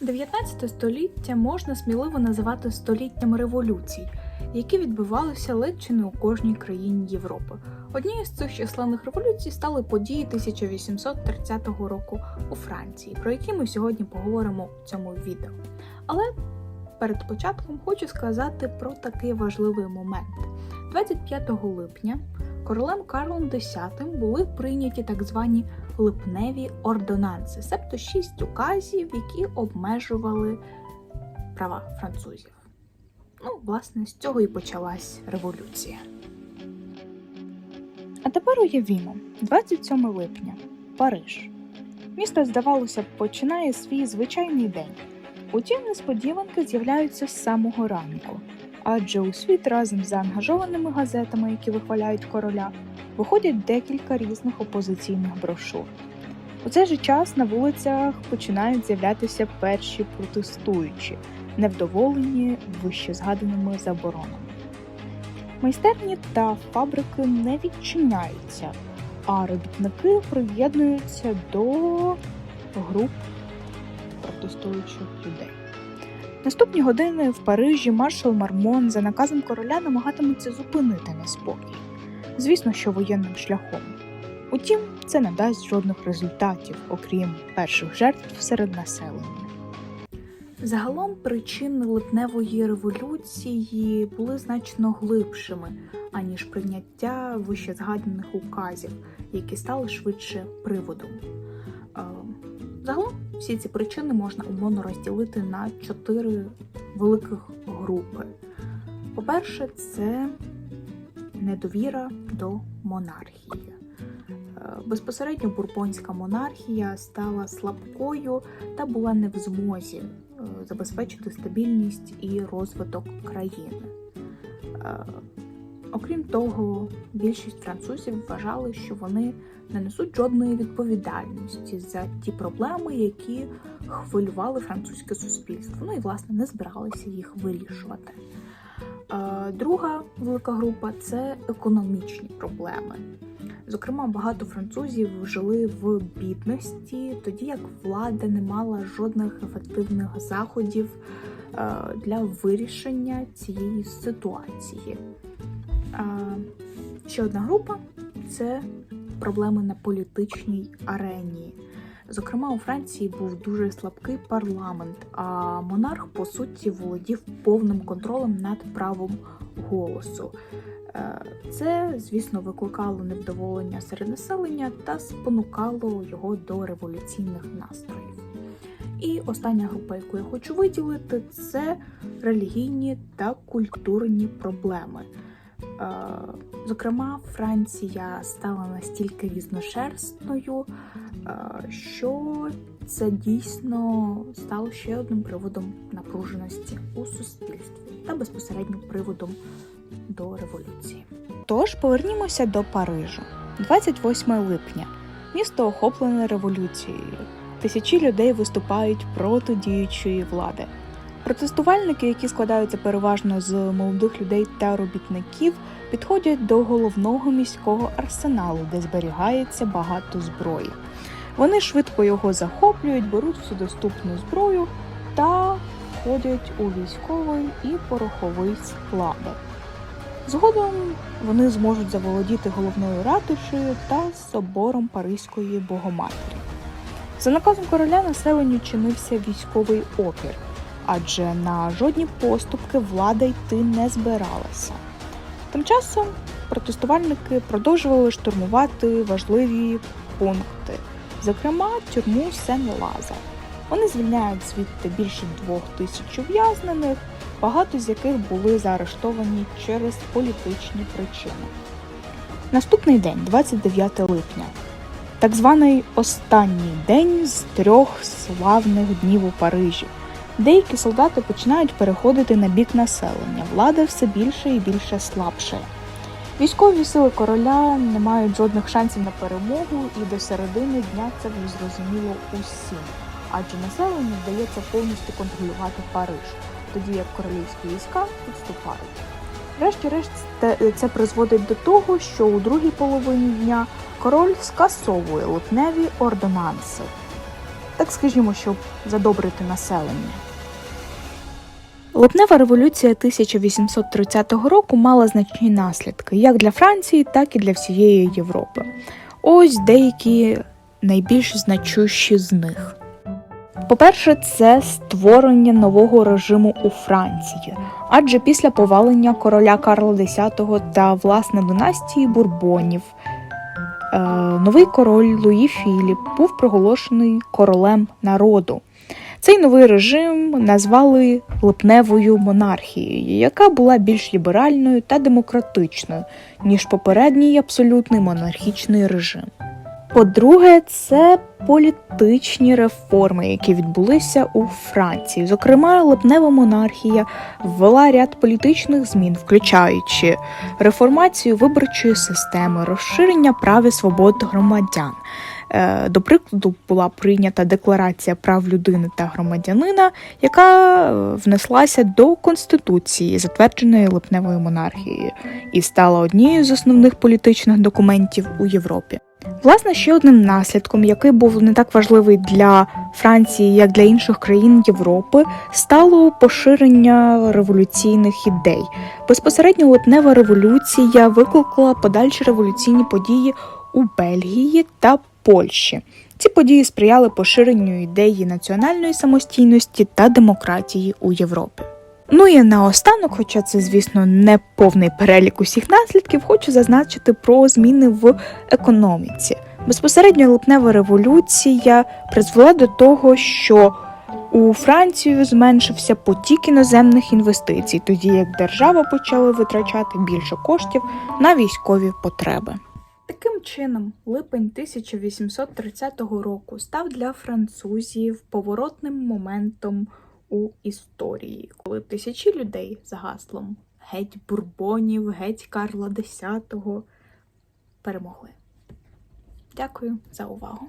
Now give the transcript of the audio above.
19 століття можна сміливо називати століттям революцій, які відбувалися ледь чи не у кожній країні Європи. Однією з цих численних революцій стали події 1830 року у Франції, про які ми сьогодні поговоримо в цьому відео. Але перед початком хочу сказати про такий важливий момент. 25 липня королем Карлом X були прийняті так звані липневі ордонанси, себто шість указів, які обмежували права французів. Ну, власне, з цього і почалась революція. А тепер уявімо, 27 липня, Париж. Місто, здавалося б, починає свій звичайний день. Утім, несподіванки з'являються з самого ранку, адже у світ разом з заангажованими газетами, які вихваляють короля, виходять декілька різних опозиційних брошур. У цей же час на вулицях починають з'являтися перші протестуючі, невдоволені вищезгаданими заборонами. Майстерні та фабрики не відчиняються, а робітники приєднуються до груп протестуючих людей. Наступні години в Парижі маршал Мармон за наказом короля намагатиметься зупинити неспокій. Звісно, що воєнним шляхом. Утім, це не дасть жодних результатів, окрім перших жертв серед населення. Загалом причини липневої революції були значно глибшими, аніж прийняття вищезгаданих указів, які стали швидше приводом. Е, Загалом всі ці причини можна умовно розділити на чотири великих групи. По-перше, це недовіра до монархії. Е, Безпосередньо бурбонська монархія стала слабкою та була не в змозі е, забезпечити стабільність і розвиток країни. Окрім того, більшість французів вважали, що вони не несуть жодної відповідальності за ті проблеми, які хвилювали французьке суспільство. Ну і власне не збиралися їх вирішувати. Е, Друга велика група це економічні проблеми. Зокрема, багато французів жили в бідності, тоді як влада не мала жодних ефективних заходів е, для вирішення цієї ситуації. Ще одна група це проблеми на політичній арені. Зокрема, у Франції був дуже слабкий парламент, а монарх, по суті, володів повним контролем над правом голосу. Е, Це, звісно, викликало невдоволення серед населення та спонукало його до революційних настроїв. І остання група, яку я хочу виділити, це релігійні та культурні проблеми. Е, Зокрема, Франція стала настільки різношерстною, е, що це дійсно стало ще одним приводом напруженості у суспільстві та безпосередньо приводом до революції. Тож повернімося до Парижу. 28 липня. Місто охоплене революцією. Тисячі людей виступають проти діючої влади. Протестувальники, які складаються переважно з молодих людей та робітників, підходять до головного міського арсеналу, де зберігається багато зброї. Вони швидко його захоплюють, беруть всю доступну зброю та входять у військовий і пороховий склади. Згодом вони зможуть заволодіти головною ратушею та собором Паризької Богоматері. За наказом короля населенню чинився військовий опір, адже на жодні поступки влада йти не збиралася. Тим часом протестувальники продовжували штурмувати важливі пункти, зокрема тюрму Сен-Лазар. Вони звільняють звідти більше двох тисяч ув'язнених, багато з яких були заарештовані через політичні причини. Наступний день, 29 липня, так званий останній день з трьох славних днів у Парижі. Деякі солдати починають переходити на бік населення. Влада все більше і більше слабшає. Військові сили короля не мають жодних шансів на перемогу, і до середини дня це вже зрозуміло усім, адже населенню вдається повністю контролювати Париж, тоді як королівські війська відступають. Врешті-решт це призводить до того, що у другій половині дня король скасовує липневі ордонанси. так скажімо, щоб задобрити населення. Липнева революція 1830 року мала значні наслідки як для Франції, так і для всієї Європи. Ось деякі найбільш значущі з них. По-перше, це створення нового режиму у Франції, адже після повалення короля Карла X та власне династії Бурбонів е, новий король Луї Філіп був проголошений королем народу. Цей новий режим назвали липневою монархією, яка була більш ліберальною та демократичною, ніж попередній абсолютний монархічний режим. По-друге, це політичні реформи, які відбулися у Франції. Зокрема, липнева монархія ввела ряд політичних змін, включаючи реформацію виборчої системи, розширення прав і свобод громадян. Е, До прикладу, була прийнята декларація прав людини та громадянина, яка е, внеслася до конституції, затвердженої липневою монархією, і стала однією з основних політичних документів у Європі. Власне, ще одним наслідком, який був не так важливий для Франції, як для інших країн Європи, стало поширення революційних ідей. Безпосередньо липнева революція викликала подальші революційні події у Бельгії та Польщі. Ці події сприяли поширенню ідеї національної самостійності та демократії у Європі. Ну і наостанок, хоча це, звісно, не повний перелік усіх наслідків, хочу зазначити про зміни в економіці. Безпосередньо липнева революція призвела до того, що у Францію зменшився потік іноземних інвестицій, тоді як держава почала витрачати більше коштів на військові потреби. Чином, липень 1830 року став для французів поворотним моментом у історії, коли тисячі людей за гаслом геть бурбонів, геть Карла X перемогли. Дякую за увагу.